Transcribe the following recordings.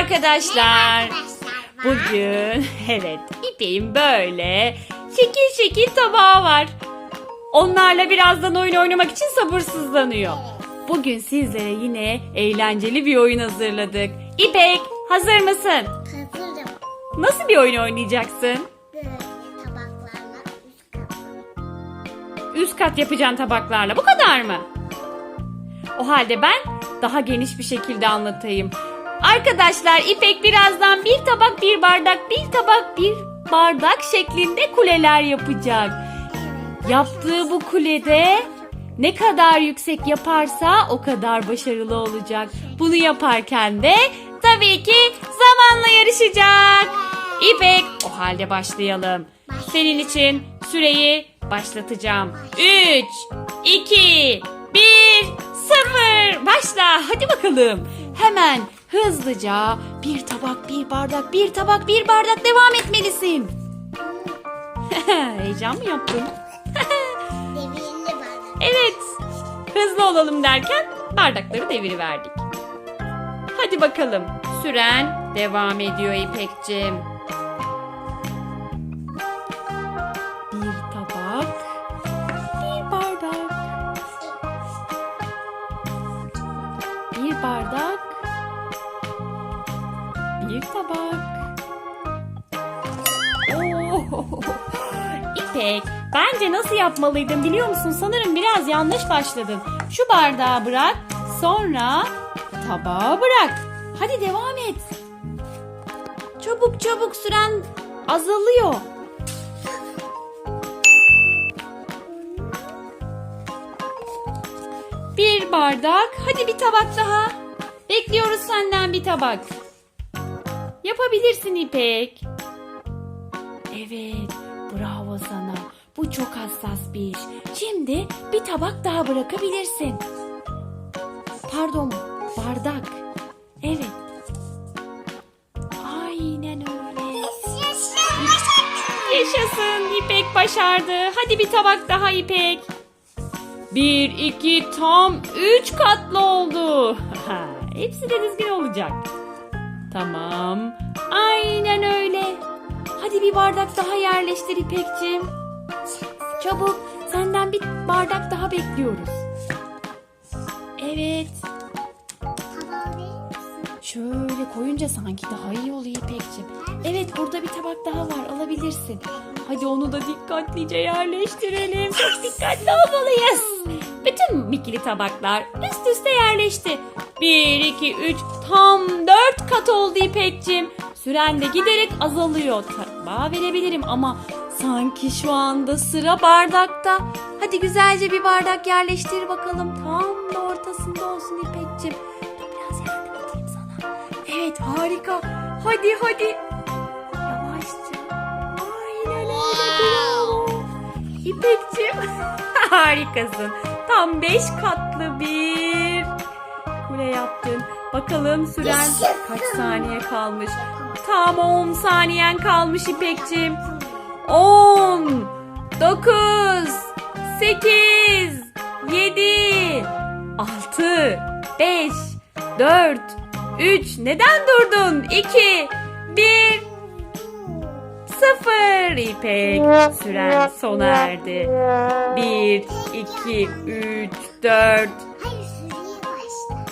arkadaşlar. Arkadaşlar. Bugün evet İpek'in böyle şekil şekil tabağı var. Onlarla birazdan oyun oynamak için sabırsızlanıyor. Bugün sizlere yine eğlenceli bir oyun hazırladık. İpek hazır mısın? Hazırım. Nasıl bir oyun oynayacaksın? Böyle tabaklarla üst katı. Üst kat yapacaksın tabaklarla. Bu kadar mı? O halde ben daha geniş bir şekilde anlatayım. Arkadaşlar İpek birazdan bir tabak bir bardak bir tabak bir bardak şeklinde kuleler yapacak. Yaptığı bu kulede ne kadar yüksek yaparsa o kadar başarılı olacak. Bunu yaparken de tabii ki zamanla yarışacak. İpek o halde başlayalım. Senin için süreyi başlatacağım. 3, 2, 1, 0. Başla. Hadi bakalım. Hemen hızlıca bir tabak, bir bardak, bir tabak, bir bardak devam etmelisin. Heyecan mı yaptın? Devirli bardak. Evet. Hızlı olalım derken bardakları deviriverdik. Hadi bakalım. Süren devam ediyor İpek'cim. Bir tabak. Oo! İpek, bence nasıl yapmalıydın biliyor musun? Sanırım biraz yanlış başladın. Şu bardağı bırak, sonra tabağı bırak. Hadi devam et. Çabuk çabuk süren azalıyor. Bir bardak, hadi bir tabak daha. Bekliyoruz senden bir tabak. Yapabilirsin İpek. Evet, bravo sana. Bu çok hassas bir iş. Şimdi bir tabak daha bırakabilirsin. Pardon, bardak. Evet. Aynen öyle. Yaşasın, İpek başardı. Hadi bir tabak daha İpek. Bir, iki, tam üç katlı oldu. Hepsi de düzgün olacak. Tamam. Aynen öyle. Hadi bir bardak daha yerleştir İpek'cim. Çabuk senden bir bardak daha bekliyoruz. Evet. Şöyle koyunca sanki daha iyi oluyor İpek'cim. Evet burada bir tabak daha var alabilirsin. Hadi onu da dikkatlice yerleştirelim. Çok dikkatli olmalıyız. Bütün mikili tabaklar üst üste yerleşti. 1, 2, 3 tam 4 kat oldu İpek'cim. Süren de giderek azalıyor. Tabağa verebilirim ama sanki şu anda sıra bardakta. Hadi güzelce bir bardak yerleştir bakalım. Tam da ortasında olsun İpek'cim. Biraz yardım edeyim sana. Evet harika. Hadi hadi. Yavaşça. Aynen öyle. İpek'cim harikasın. Tam beş katlı bir. Bakalım süren kaç saniye kalmış. Tam 10 saniyen kalmış İpek'cim. 10 9 8 7 6 5 4 3 Neden durdun? 2 1 0 İpek süren sona erdi. 1 2 3 4 Hayır süreye başla.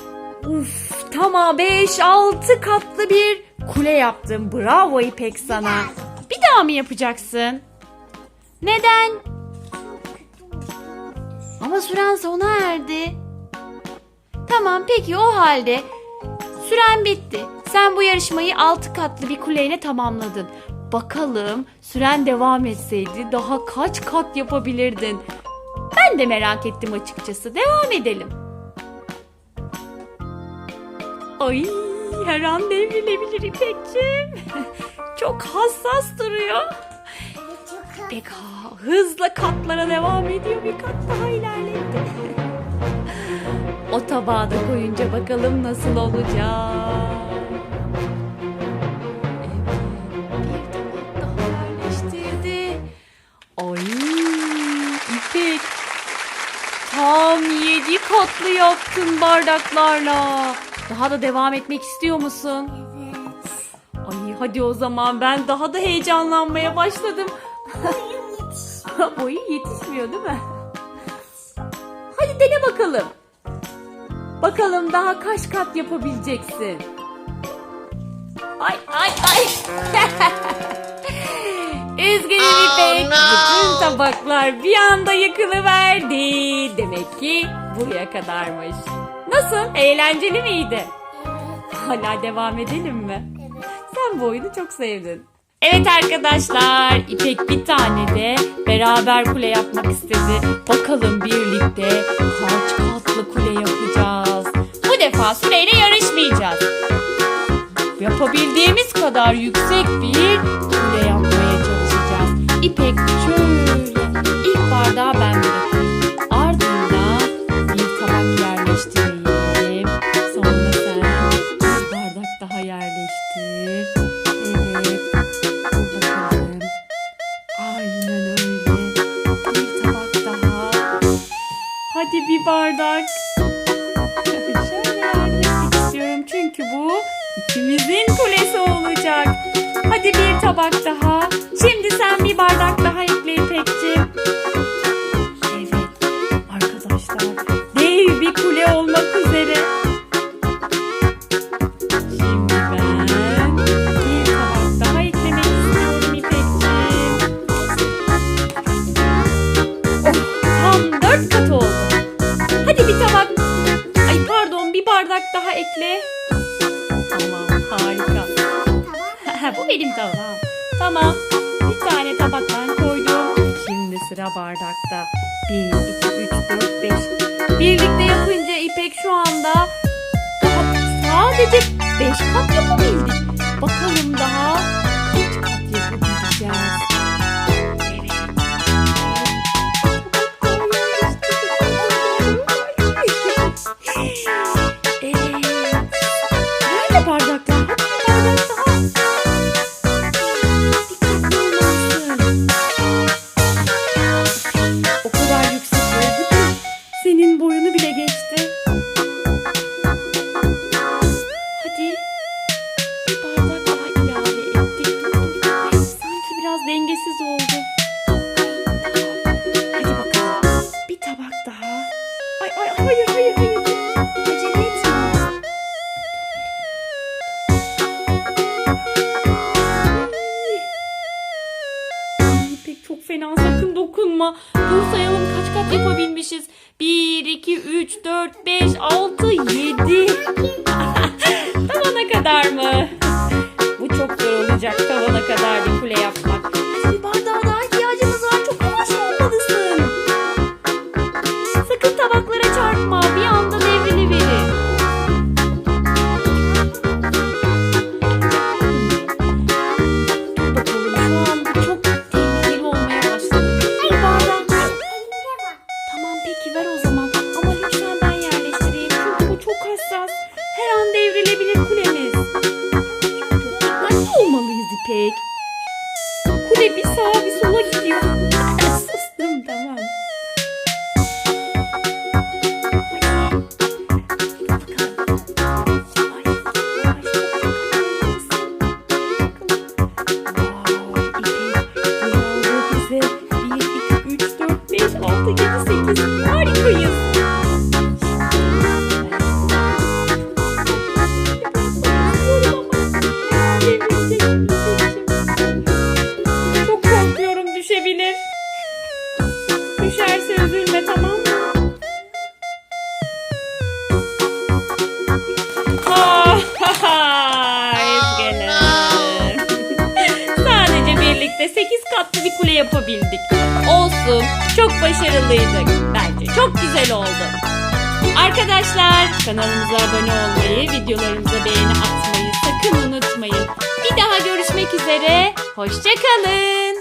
Uf tamam 5 6 katlı bir kule yaptın. Bravo İpek sana. Bir daha mı yapacaksın? Neden? Ama süren sona erdi. Tamam peki o halde süren bitti. Sen bu yarışmayı 6 katlı bir kuleyle tamamladın. Bakalım süren devam etseydi daha kaç kat yapabilirdin? Ben de merak ettim açıkçası. Devam edelim. Ay her an devrilebilir İpek'cim. Çok hassas duruyor. Ha- hızla katlara devam ediyor. Bir kat daha ilerletti. o tabağa da koyunca bakalım nasıl olacak. Tam yedi katlı yaptın bardaklarla. Daha da devam etmek istiyor musun? Evet. Hadi o zaman ben daha da heyecanlanmaya başladım. Boyum yetiş. Boyun yetişmiyor değil mi? Hadi dene bakalım. Bakalım daha kaç kat yapabileceksin. Ay ay ay. Üzgünüm İpek. Bütün tabaklar bir anda yıkılıverdi. Demek ki buraya kadarmış. Nasıl? Eğlenceli miydi? Hala devam edelim mi? Sen bu oyunu çok sevdin. Evet arkadaşlar, İpek bir tane de beraber kule yapmak istedi. Bakalım birlikte kaç katlı kule yapacağız. Bu defa süreyle yarışmayacağız. Yapabildiğimiz kadar yüksek bir kule yapmaya çalışacağız. İpek bir bardak. Etmek istiyorum çünkü bu ikimizin kulesi olacak. Hadi bir tabak daha. Şimdi sen bir bardak ekle. Tamam harika. Bu benim tabağım. Tamam. Bir tane tabak ben koydum. Şimdi sıra bardakta. 1, 2, 3, 4, 5. Birlikte yapınca İpek şu anda sadece 5 kat yapabildik. Bakalım daha kaç kat yapabileceğiz. Evet. Nerede bir bardak daha ilave ettik. Dur, Sanki biraz dengesiz oldu. Hadi bakalım. Bir tabak daha. Ay ay hayır hayır hayır. Acele etme. Çok fena sakın dokunma. Dur sayalım kaç kat yapabilmişiz. 1, 2, 3, 4, 5, 6, 7. Tavana kadar mı? Olacak tavana kadar bir kule yapmak. Bir bardağa daha ihtiyacımız var. Çok yavaş olmalısın. Sakın tabaklara çarpma. Bir anda devriliverir. Dur bakalım şu bir sağa bir sola gidiyor. Sustum tamam. Sadece birlikte 8 katlı bir kule yapabildik. Olsun. Çok başarılıydık. Bence çok güzel oldu. Arkadaşlar kanalımıza abone olmayı, videolarımıza beğeni atmayı sakın unutmayın. Bir daha görüşmek üzere. Hoşçakalın.